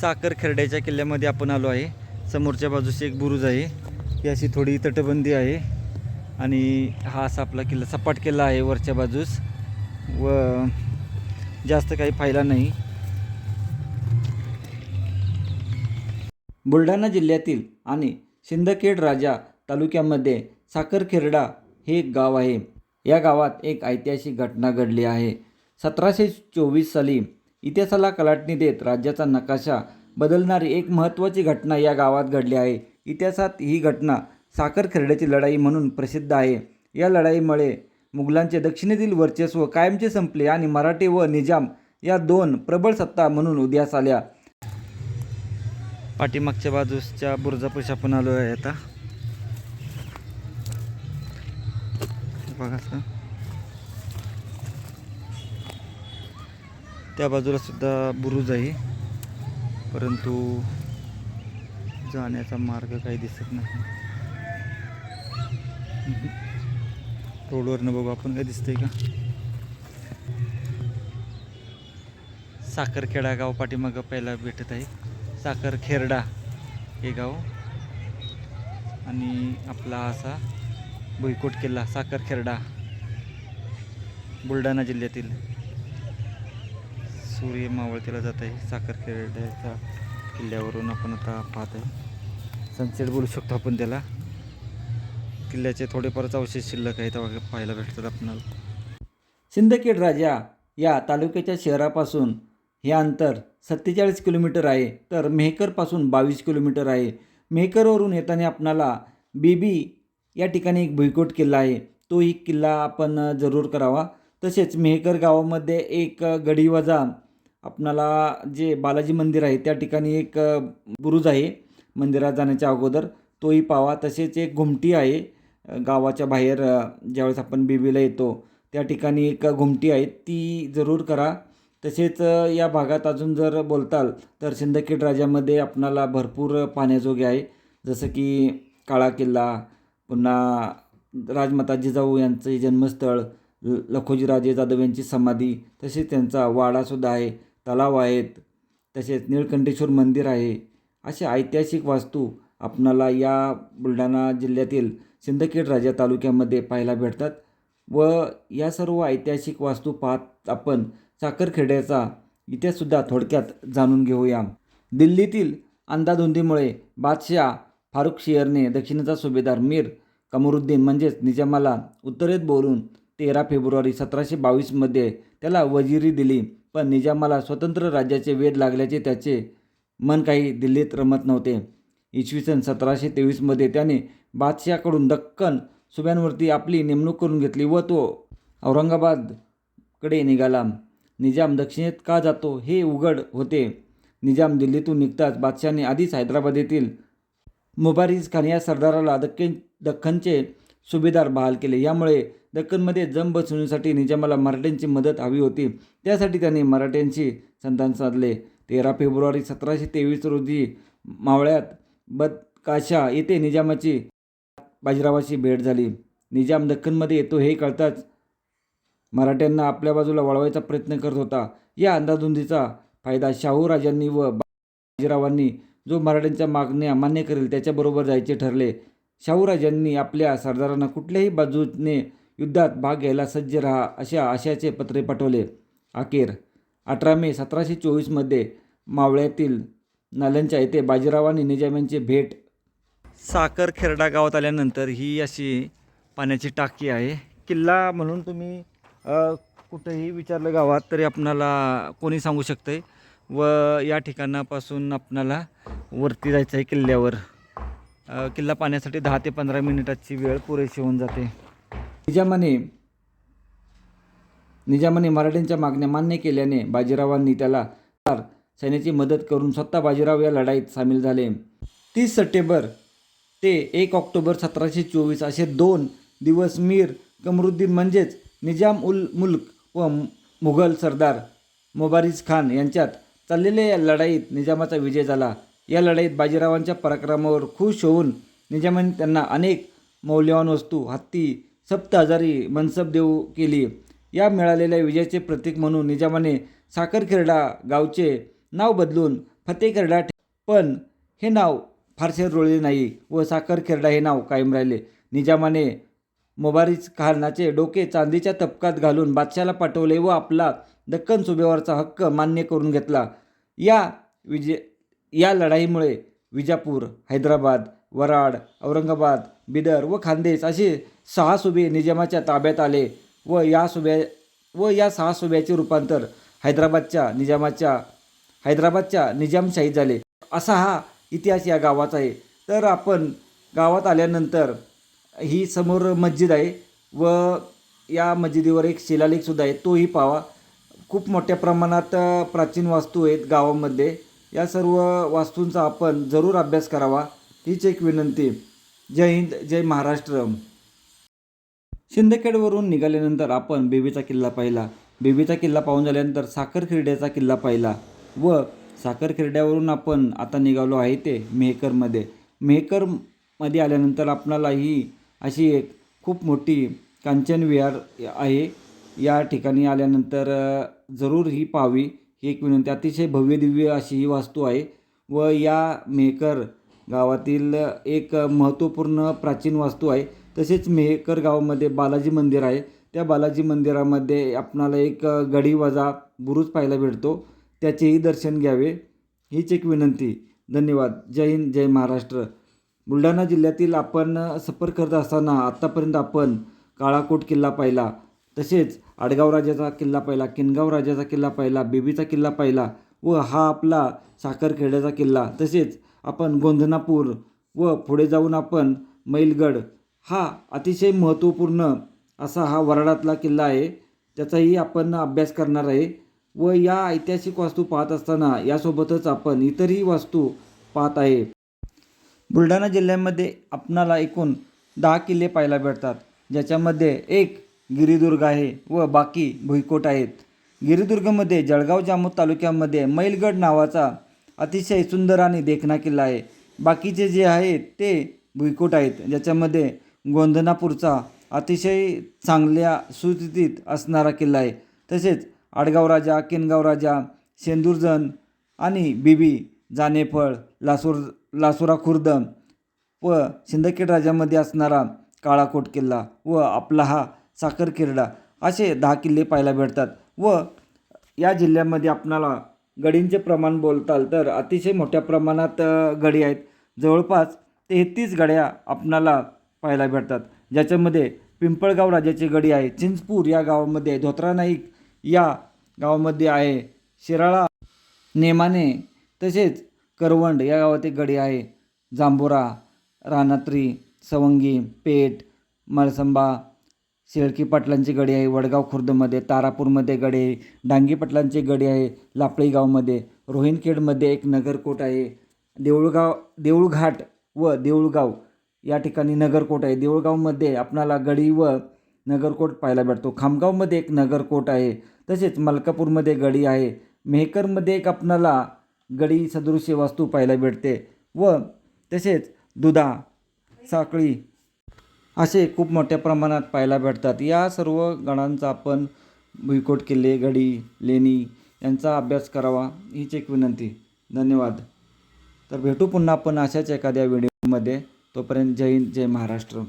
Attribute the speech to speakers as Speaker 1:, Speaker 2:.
Speaker 1: साखर खेरड्याच्या किल्ल्यामध्ये आपण आलो आहे. समोरच्या बाजूस एक बुरुज आहे. ही अशी थोडी तटबंदी आहे. आणि हा असा आपला किल्ला सपाट किल्ला आहे वरच्या बाजूस. व जास्त काही फायला नाही. बुलढाणा जिल्ह्यातील आणि सिंदखेड राजा तालुक्यामध्ये साखरखेरडा हे एक गाव आहे. या गावात एक ऐतिहासिक घटना घडली आहे. सतराशे चोवीस साली इतिहासाला कलाटणी देत राज्याचा नकाशा बदलणारी एक महत्त्वाची घटना या गावात घडली आहे. इतिहासात ही घटना साखरखेरड्याची लढाई म्हणून प्रसिद्ध आहे. या लढाईमुळे मुघलांचे दक्षिणेतील वर्चस्व कायमचे संपले आणि मराठे व निजाम या दोन प्रबळ सत्ता म्हणून उदयास आल्या. पाठीमागच्या बाजूच्या बुरुजापाशी पण आलो आहे आता. बघा त्या बाजूला सुद्धा बुरुज आहे. परंतु जाण्याचा मार्ग काही दिसत नाही. रोडवरनं बघू आपण काय दिसतंय का? साखरखेडा गाव पाठीमागं पहिला भेटत आहे. साखरखेरडा हे गाव. आणि आपला असा भुईकोट किल्ला साखरखेरडा. बुलढाणा जिल्ह्यातील. सूर्य मावळतीला जात आहे. साखरखेड्याच्या किल्ल्यावरून आपण आता पाहत आहे. सनसेट बोलू शकतो आपण त्याला. किल्ल्याचे थोडेफारच अवशेष शिल्लक आहेत. तेव्हा पाहायला भेटतात आपणाला. सिंदखेड राजा या तालुक्याच्या शहरापासून हे अंतर सत्तेचाळीस किलोमीटर आहे. तर मेहकरपासून बावीस किलोमीटर आहे. मेहकरवरून येताना आपणाला बीबी या ठिकाणी एक भुईकोट किल्ला आहे. तो एक किल्ला आपण जरूर करावा. तसेच मेहकर गावामध्ये एक गडीवजा आपणाला जे बालाजी मंदिर आहे त्या ठिकाणी एक बुरुज आहे मंदिरात जाण्याच्या अगोदर. तोही पावा. तसेच एक घुमटी आहे गावाच्या बाहेर ज्यावेळेस आपण बीबीला येतो त्या ठिकाणी एक घुमटी आहे. ती जरूर करा. तसेच या भागात अजून जर बोलताल तर सिंदखेड राजामध्ये आपणाला भरपूर पाहण्याजोगे आहे. जसं की काळा किल्ला पुन्हा राजमाता जिजाऊ यांचे जन्मस्थळ ल लखोजीराजे जाधव यांची समाधी तसेच त्यांचा वाडासुद्धा आहे. तलाव आहेत तसेच निळकंठेश्वर मंदिर आहे अशा ऐतिहासिक वास्तू आपणाला या बुलढाणा जिल्ह्यातील सिंदखेड राजा तालुक्यामध्ये पाहायला भेटतात व या सर्व ऐतिहासिक वास्तू पाहत आपण साखरखेड्याचा इतिहाससुद्धा थोडक्यात जाणून घेऊया. दिल्लीतील अंधाधुंदीमुळे बादशाह फारुख शियरने दक्षिणेचा सुभेदार मीर कमरुद्दीन म्हणजेच निजामाला उत्तरेत बोलून तेरा फेब्रुवारी सतराशे बावीसमध्ये त्याला वजिरी दिली. पण निजामाला स्वतंत्र राज्याचे वेध लागल्याचे त्याचे मन काही दिल्लीत रमत नव्हते. इसवी सन सतराशे तेवीसमध्ये त्याने बादशहाकडून दक्कन सुब्यांवरती आपली नेमणूक करून घेतली व तो औरंगाबादकडे निघाला. निजाम दक्षिणेत का जातो हे उघड होते. निजाम दिल्लीतून निघताच बादशहाने आधीच हैदराबाद येथील मुबारिज खान या सरदाराला दक्कन दख्खनचे सुभेदार बहाल केले. यामुळे दक्कनमध्ये जम बसवण्यासाठी निजामाला मराठ्यांची मदत हवी होती. त्यासाठी त्यांनी मराठ्यांशी संधान साधले. तेरा फेब्रुवारी सतराशे तेवीस रोजी मावळ्यात बदकाशा येथे निजामाची बाजीरावाची भेट झाली. निजाम दख्खनमध्ये येतो हे कळताच मराठ्यांना आपल्या बाजूला वळवायचा प्रयत्न करत होता. या अंदाधुंदीचा फायदा शाहू राजांनी व बाजीरावांनी जो मराठ्यांच्या मागण्या मान्य करेल त्याच्याबरोबर जायचे ठरले. शाहूराजांनी आपल्या सरदारांना कुठल्याही बाजूने युद्धात भाग घ्यायला सज्ज राहा अशा आशयाचे पत्रे पाठवले. अखेर अठरा मे सतराशे चोवीसमध्ये मावळ्यातील नालंच्या येथे बाजीराव निजाम यांची भेट. साखर खेरडा गावात आल्यानंतर ही अशी पाण्याची टाकी आहे. किल्ला म्हणून तुम्ही कुठेही कुठंही विचारलं गावात तरी आपणाला कोणी सांगू शकतं व या ठिकाणापासून आपणाला वरती जायचं आहे किल्ल्यावर. किल्ला पाण्यासाठी दहा ते पंधरा मिनिटाची वेळ पुरेशी होऊन जाते. निजामाने निजामाने मराठ्यांच्या मागण्या मान्य केल्याने बाजीरावांनी त्याला सैन्याची मदत करून स्वतः बाजीराव या लढाईत सामील झाले. तीस सप्टेंबर ते एक ऑक्टोबर सतराशे चोवीस असे दोन दिवस मीर कमरुद्दीन म्हणजेच निजाम उल मुल्क व मुघल सरदार मोबारिज खान यांच्यात चाललेल्या या लढाईत निजामाचा विजय झाला. या लढाईत बाजीरावांच्या पराक्रमावर खुश होऊन निजामाने त्यांना अनेक मौल्यवान वस्तू हत्ती सप्त हजारी मनसब देऊ केली. या मिळालेल्या विजयाचे प्रतीक म्हणून निजामाने साखरखेरडा गावचे नाव बदलून फतेखेरडा पण हे नाव फारसे रुळले नाही व साखरखेरडा हे नाव कायम राहिले. निजामाने मोबारीज खानाचे डोके चांदीच्या तपकात घालून बादशाला पाठवले व आपला दक्कन सुभेवरचा हक्क मान्य करून घेतला. या विजय या लढाईमुळे विजापूर हैदराबाद वराड औरंगाबाद बिदर व खानदेश असे सहा सुबे निजामाच्या ताब्यात आले व या सुब्या व या सहा सुब्याचे रूपांतर हैदराबादच्या निजामाच्या हैदराबादच्या निजामशाही झाले. असा हा इतिहास या गावाचा आहे. तर आपण गावात आल्यानंतर ही समोर मस्जिद आहे व या मस्जिदीवर एक शिलालेखसुद्धा आहे. तोही पावा खूप मोठ्या प्रमाणात प्राचीन वास्तू आहेत गावामध्ये. या सर्व वास्तूंचा आपण जरूर अभ्यास करावा. हीच एक विनंती. जय हिंद जय महाराष्ट्र. शिंदखेडवरून निघाल्यानंतर आपण बेबीचा किल्ला पाहिला. बेबीचा किल्ला पाहून झाल्यानंतर साखरखिरड्याचा किल्ला पाहिला व साखरखिरड्यावरून आपण आता निघालो आहे ते मेहकरमध्ये. मेहकरमध्ये आल्यानंतर आपणाला ही अशी एक खूप मोठी कांचन विहार आहे. या ठिकाणी आल्यानंतर जरूर ही पाहावी. ही एक विनंती. अतिशय भव्य दिव्य अशी ही वास्तू आहे व या मेहकर गावातील एक महत्त्वपूर्ण प्राचीन वास्तू आहे. तसेच मेहकर गावामध्ये बालाजी मंदिर आहे. त्या बालाजी मंदिरामध्ये आपणाला एक गडी वजा बुरुज पाहायला भेटतो. त्याचेही दर्शन घ्यावे. हीच एक विनंती. धन्यवाद. जय हिंद जय महाराष्ट्र. बुलढाणा जिल्ह्यातील आपण सफर करत असताना आत्तापर्यंत आपण काळाकोट किल्ला पाहिला. तसेच आडगाव राजाचा किल्ला पाहिला किनगाव राजाचा किल्ला पाहिला बेबीचा किल्ला पाहिला व हा आपला साखरखेड्याचा किल्ला. तसेच आपण गोंधनापूर व पुढे जाऊन आपण मैलगड हा अतिशय महत्त्वपूर्ण असा हा वराडातला किल्ला आहे. त्याचाही आपण अभ्यास करणार आहे व या ऐतिहासिक वास्तू पाहत असताना यासोबतच आपण इतरही वास्तू पाहत आहे. बुलढाणा जिल्ह्यामध्ये आपणाला एकूण दहा किल्ले पाहायला भेटतात ज्याच्यामध्ये एक गिरिदुर्ग आहे व बाकी भुईकोट आहेत. गिरिदुर्गमध्ये जळगाव जामोद तालुक्यामध्ये मैलगड नावाचा अतिशय सुंदर आणि देखणा किल्ला आहे. बाकीचे जे आहेत ते भुईकोट आहेत. ज्याच्यामध्ये गोंधनापूरचा अतिशय चांगल्या सुस्थितीत असणारा किल्ला आहे. तसेच आडगाव राजा किनगाव राजा शेंदुरजण आणि बीबी जानेफळ लासूर लासुरा खुर्द व सिंदखेड राजामध्ये असणारा काळाकोट किल्ला व आपला हा साखरखेरडा असे दहा किल्ले पाहायला भेटतात व या जिल्ह्यामध्ये आपणाला गडींचे प्रमाण बोलताल तर अतिशय मोठ्या प्रमाणात गडी आहेत. जवळपास तेहतीस गड्या आपणाला पाहायला भेटतात ज्याच्यामध्ये पिंपळगाव राजाची गडी आहे चिंचपूर या गावामध्ये आहे धोत्रा नाईक या गावामध्ये आहे शिराळा नेमाने तसेच करवंड या गावात एक गडी आहे. जांभोरा रानात्री सवंगी पेठ मलसंबा शेळकी पाटलांची गडी आहे वडगाव खुर्दमध्ये तारापूरमध्ये गडी आहे डांगी पाटलांची गडी आहे लापळीगावमध्ये रोहिणखेडमध्ये एक नगरकोट आहे. देऊळगाव देऊळघाट व देऊळगाव या ठिकाणी नगरकोट आहे. देऊळगावमध्ये आपणाला गडी व नगरकोट पाहायला भेटतो. खामगावमध्ये एक नगरकोट आहे. तसेच मलकापूरमध्ये गडी आहे. मेहकरमध्ये एक आपणाला गडी सदृश्य वास्तू पाहायला भेटते व तसेच दुधा साखळी असे खूप मोठ्या प्रमाणात पाहायला भेटतात. या सर्व गणांचा आपण भुईकोट किल्ले गडी लेणी यांचा अभ्यास करावा हीच एक विनंती. धन्यवाद. तर भेटू पुन्हा आपण अशाच एखाद्या व्हिडिओमध्ये तोपर्यंत जय हिंद जय महाराष्ट्र.